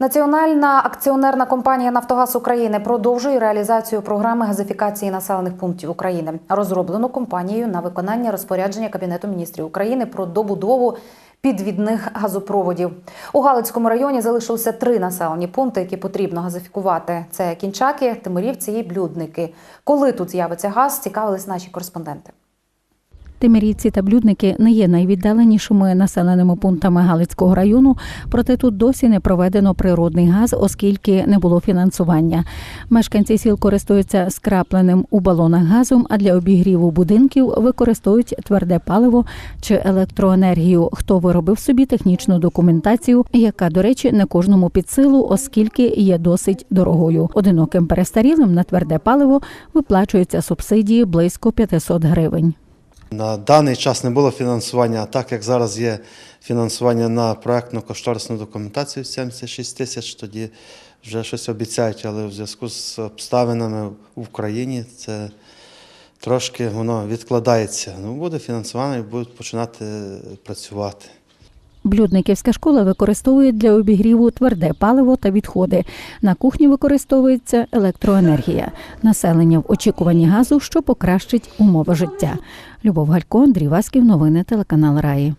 Національна акціонерна компанія Нафтогаз України продовжує реалізацію програми газифікації населених пунктів України, розроблену компанією на виконання розпорядження Кабінету міністрів України про добудову підвідних газопроводів. У Галицькому районі залишилося три населені пункти, які потрібно газифікувати: це Кінчаки, Тимирівці і Блюдники. Коли тут з'явиться газ, цікавились наші кореспонденти. Тимирівці та блюдники не є найвіддаленішими населеними пунктами Галицького району, проте тут досі не проведено природний газ, оскільки не було фінансування. Мешканці сіл користуються скрапленим у балонах газом, а для обігріву будинків використовують тверде паливо чи електроенергію. Хто виробив собі технічну документацію, яка, до речі, не кожному під силу, оскільки є досить дорогою. Одиноким перестарілим на тверде паливо виплачуються субсидії близько 500 гривень. На даний час не було фінансування, а так як зараз є фінансування на проектну кошторисну документацію 76 тисяч, тоді вже щось обіцяють, але в зв'язку з обставинами в Україні це трошки воно відкладається. Ну, буде фінансування і будуть починати працювати. Блюдниківська школа використовує для обігріву тверде паливо та відходи. На кухні використовується електроенергія. Населення в очікуванні газу, що покращить умови життя. Любов Галько, Андрій Васьків, новини телеканал Раї.